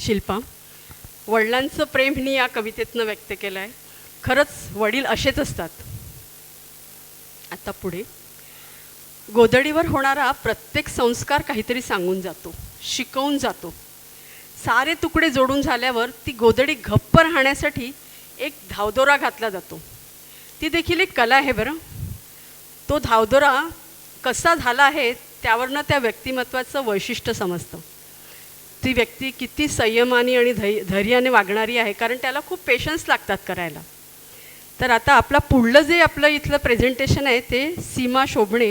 शिल्पा वडिलांचं प्रेम हिने या कवितेतनं व्यक्त केलं आहे खरंच वडील असेच असतात. आता पुढे. गोदडीवर होणारा प्रत्येक संस्कार काहीतरी सांगून जातो शिकवून जातो. सारे तुकडे जोडून झाल्यावर ती गोदडी गप्प राहण्यासाठी एक धावदोरा घातला जातो. ती देखील एक कला आहे बरं. तो धावदोरा कसा झाला आहे त्यावरनं त्या व्यक्तिमत्वाचं वैशिष्ट्य समजतं. ती व्यक्ती किती संयमाने आणि धै धैर्याने वागणारी आहे कारण त्याला खूप पेशन्स लागतात करायला. तर आता आपला पुढलं जे आपलं इथलं प्रेझेंटेशन आहे ते सीमा शोभणे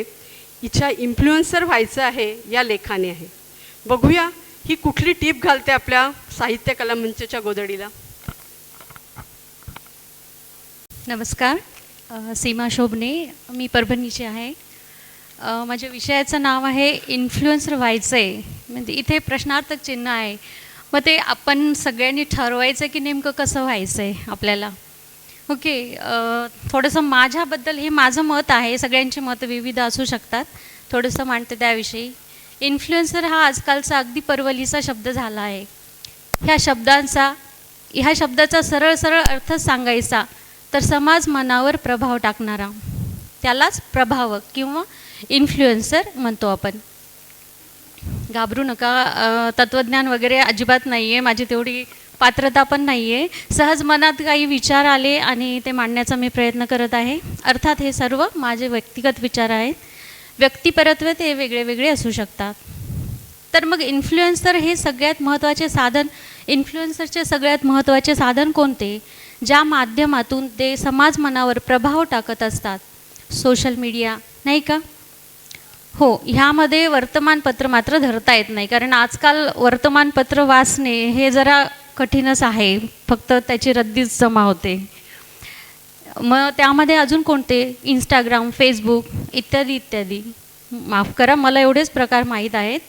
हिच्या इन्फ्लुएन्सर व्हायचं आहे या लेखाने आहे. बघूया ही कुठली टीप घालते आपल्या साहित्य कला मंचच्या गोदडीला. नमस्कार. सीमा शोभने मी परभणीची आहे. माझ्या विषयाचं नाव आहे इन्फ्लुएन्सर व्हायचं आहे म्हणजे इथे प्रश्नार्थक चिन्ह आहे. मग ते आपण सगळ्यांनी ठरवायचं की नेमकं कसं व्हायचं आहे आपल्याला. ओके थोडंसं माझ्याबद्दल हे माझं मत आहे. सगळ्यांची मतं विविध असू शकतात. थोडंसं मांडते त्याविषयी. इन्फ्लुएन्सर हा आजकालचा अगदी परवलीचा शब्द झाला आहे. ह्या शब्दांचा ह्या शब्दाचा सरळ सरळ अर्थ सांगायचा तर समाज मनावर प्रभाव टाकणारा. त्यालाच प्रभावक किंवा इन्फ्लुएन्सर म्हणतो आपण. घाबरू नका. तत्त्वज्ञान वगैरे अजिबात नाही आहे माझी तेवढी पात्रता पण नाही आहे सहज मनात काही विचार आले आणि ते मांडण्याचा मी प्रयत्न करत आहे. अर्थात हे सर्व माझे व्यक्तिगत विचार आहेत. व्यक्तिपरत्वे ते वेगळे वेगळे असू शकतात. तर मग इन्फ्लुएन्सर हे सगळ्यात महत्त्वाचे साधन इन्फ्लुएन्सरचे सगळ्यात महत्त्वाचे साधन कोणते? ज्या माध्यमातून ते समाज मनावर प्रभाव टाकत असतात. सोशल मीडिया नाही का? हो ह्यामध्ये वर्तमानपत्र मात्र धरता येत नाही. कारण आजकाल वर्तमानपत्र वाचणे हे जरा कठीणच आहे. फक्त त्याची रद्दीच जमा होते. मग त्यामध्ये अजून कोणते? इंस्टाग्राम फेसबुक इत्यादी इत्यादी. माफ करा मला एवढेच प्रकार माहीत आहेत.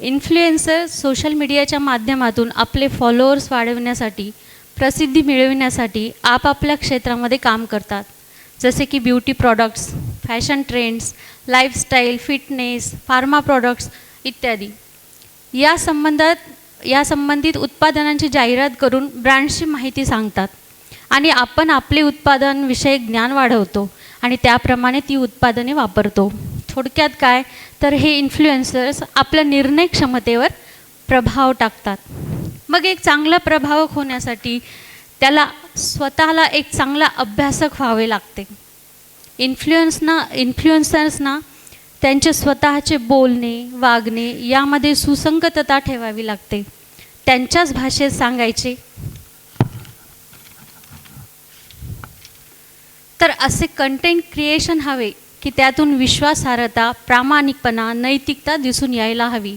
इन्फ्लुएन्सर सोशल मीडियाच्या माध्यमातून आपले फॉलोअर्स वाढवण्यासाठी प्रसिद्धी मिळविण्यासाठी आपापल्या क्षेत्रामध्ये काम करतात. जसे की beauty products fashion trends lifestyle fitness pharma products इत्यादी. या संबंधात या संबंधित उत्पादनांची जाहिरात करून ब्रँड्सची माहिती सांगतात. आणि आपण आपले उत्पादनविषयक ज्ञान वाढवतो आणि त्याप्रमाणे ती उत्पादने वापरतो. थोडक्यात काय? तर हे इन्फ्लुएन्सर्स आपल्या निर्णय क्षमतेवर प्रभाव टाकतात. मग एक चांगला प्रभावक होण्यासाठी त्याला स्वतःला एक चांगला अभ्यासक व्हावे लागते. इन्फ्लुएन्सना इन्फ्लुएन्सर्सना त्यांचे स्वतःचे बोलणे वागणे यामध्ये सुसंगतता ठेवावी लागते. त्यांच्याच भाषेत सांगायचे. तर असे कंटेंट क्रिएशन हवे की त्यातून विश्वासार्हता प्रामाणिकपणा नैतिकता दिसून यायला हवी.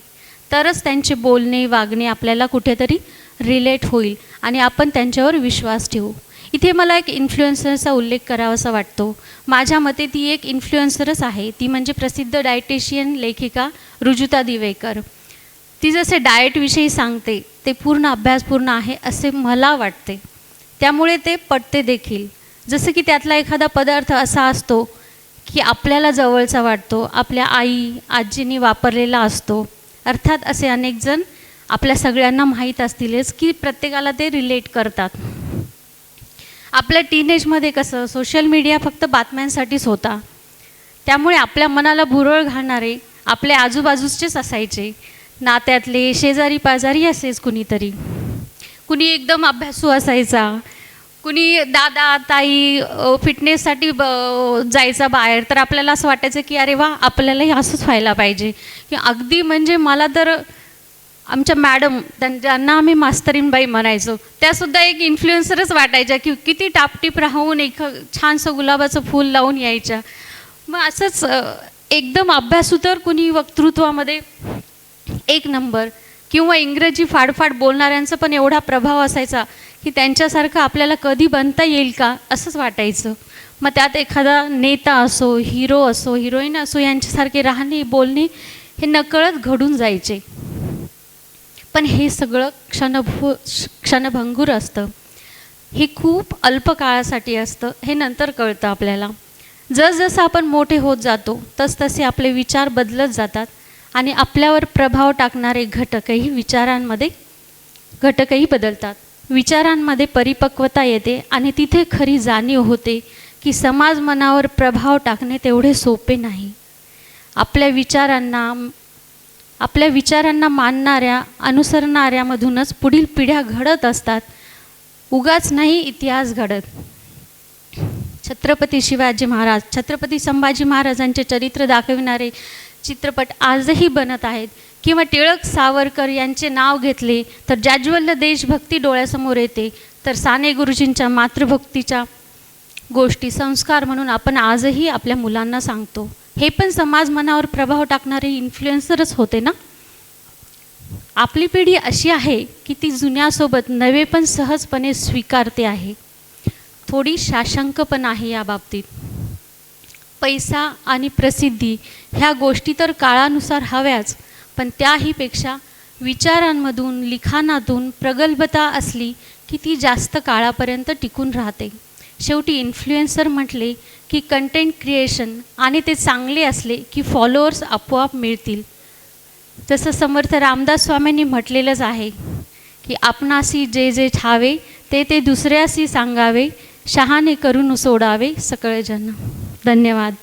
तरच त्यांचे बोलणे वागणे आपल्याला कुठेतरी रिलेट होईल आणि आपण त्यांच्यावर विश्वास ठेवू. इथे मला एक इन्फ्लुएन्सरचा उल्लेख करावासा वाटतो. माझ्या मते ती एक इन्फ्लुएन्सरच आहे. ती म्हणजे प्रसिद्ध डायटेशियन लेखिका रुजुता दिवेकर. ती जसे डाएटविषयी सांगते ते पूर्ण अभ्यासपूर्ण आहे असे मला वाटते. त्यामुळे ते पटते देखील. जसं की त्यातला एखादा पदार्थ असा असतो की आपल्याला जवळचा वाटतो आपल्या आई आजींनी वापरलेला असतो. अर्थात असे अनेक जण आपल्या सगळ्यांना माहीत असतीलच की प्रत्येकाला ते रिलेट करतात. आपल्या टीनेजमध्ये कसं सोशल मीडिया फक्त बातम्यांसाठीच होता. त्यामुळे आपल्या मनाला भुरळ घालणारे आपल्या आजूबाजूचेच असायचे. नात्यातले शेजारी पाजारी असेच कुणीतरी. कुणी एकदम अभ्यासू असायचा. कुणी दादा ताई फिटनेससाठी ब जायचा बाहेर तर आपल्याला असं वाटायचं की अरे वा आपल्यालाही असंच व्हायला पाहिजे. की अगदी म्हणजे मला तर आमच्या मॅडम त्यां- ज्यांना आम्ही मास्तरीनबाई म्हणायचो. त्यासुद्धा एक इन्फ्लुएन्सरच वाटायच्या की किती टापटीप राहून एक छानसं गुलाबाचं फूल लावून यायच्या. मग असंच एकदम अभ्यासू तर कुणी वक्तृत्वामध्ये एक नंबर. किंवा इंग्रजी फाडफाड बोलणाऱ्यांचा पण एवढा प्रभाव असायचा की त्यांच्यासारखं आपल्याला कधी बनता येईल का असंच वाटायचं. मग त्यात एखादा नेता असो हिरो असो हिरोईन असो यांच्यासारखे राहणे बोलणे हे नकळत घडून जायचे. पण हे सगळं क्षणभू क्षणभंगूर असतं. हे खूप अल्प काळासाठी असतं हे नंतर कळतं आपल्याला. जसजसं आपण मोठे होत जातो तसतसे आपले विचार बदलत जातात आणि आपल्यावर प्रभाव टाकणारे घटकही विचारांमध्ये घटकही बदलतात. विचारांमध्ये परिपक्वता येते आणि तिथे खरी जाणीव होते की समाज मनावर प्रभाव टाकणे तेवढे सोपे नाही. आपल्या विचारांना आपल्या विचारांना मानणाऱ्या अनुसरणाऱ्यामधूनच पुढील पिढ्या घडत असतात. उगाच नाही इतिहास घडत. छत्रपती शिवाजी महाराज छत्रपती संभाजी महाराजांचे चरित्र दाखविणारे चित्रपट आजही बनत आहेत. किंवा टिळक सावरकर यांचे नाव घेतले तर जाज्वल्य देशभक्ती डोळ्यासमोर येते. तर साने गुरुजींच्या मातृभक्तीच्या गोष्टी संस्कार म्हणून आपण आजही आपल्या मुलांना सांगतो. हे पण समाज मनावर प्रभाव टाकणारे इन्फ्लुएन्सरच होते ना? आपली पिढी अशी आहे की ती जुन्यासोबत नवे पण सहजपणे स्वीकारते आहे. थोडी शाशंक पण आहे या बाबतीत. पैसा आणि प्रसिद्धी ह्या गोष्टी तर काळानुसार हव्याच पण त्याहीपेक्षा विचारांमधून लिखाणातून प्रगल्भता असली की ती जास्त काळापर्यंत टिकून राहते. शेवटी इन्फ्लुएन्सर म्हटले की कंटेंट क्रिएशन आणि ते चांगले असले की फॉलोअर्स आपोआप मिळतील. जसं समर्थ रामदास स्वामींनी म्हटलेलंच आहे की आपणासी जे जे ठावे ते ते दुसऱ्याशी सांगावे शहाणे करून सोडावे सकळ धन्यवाद.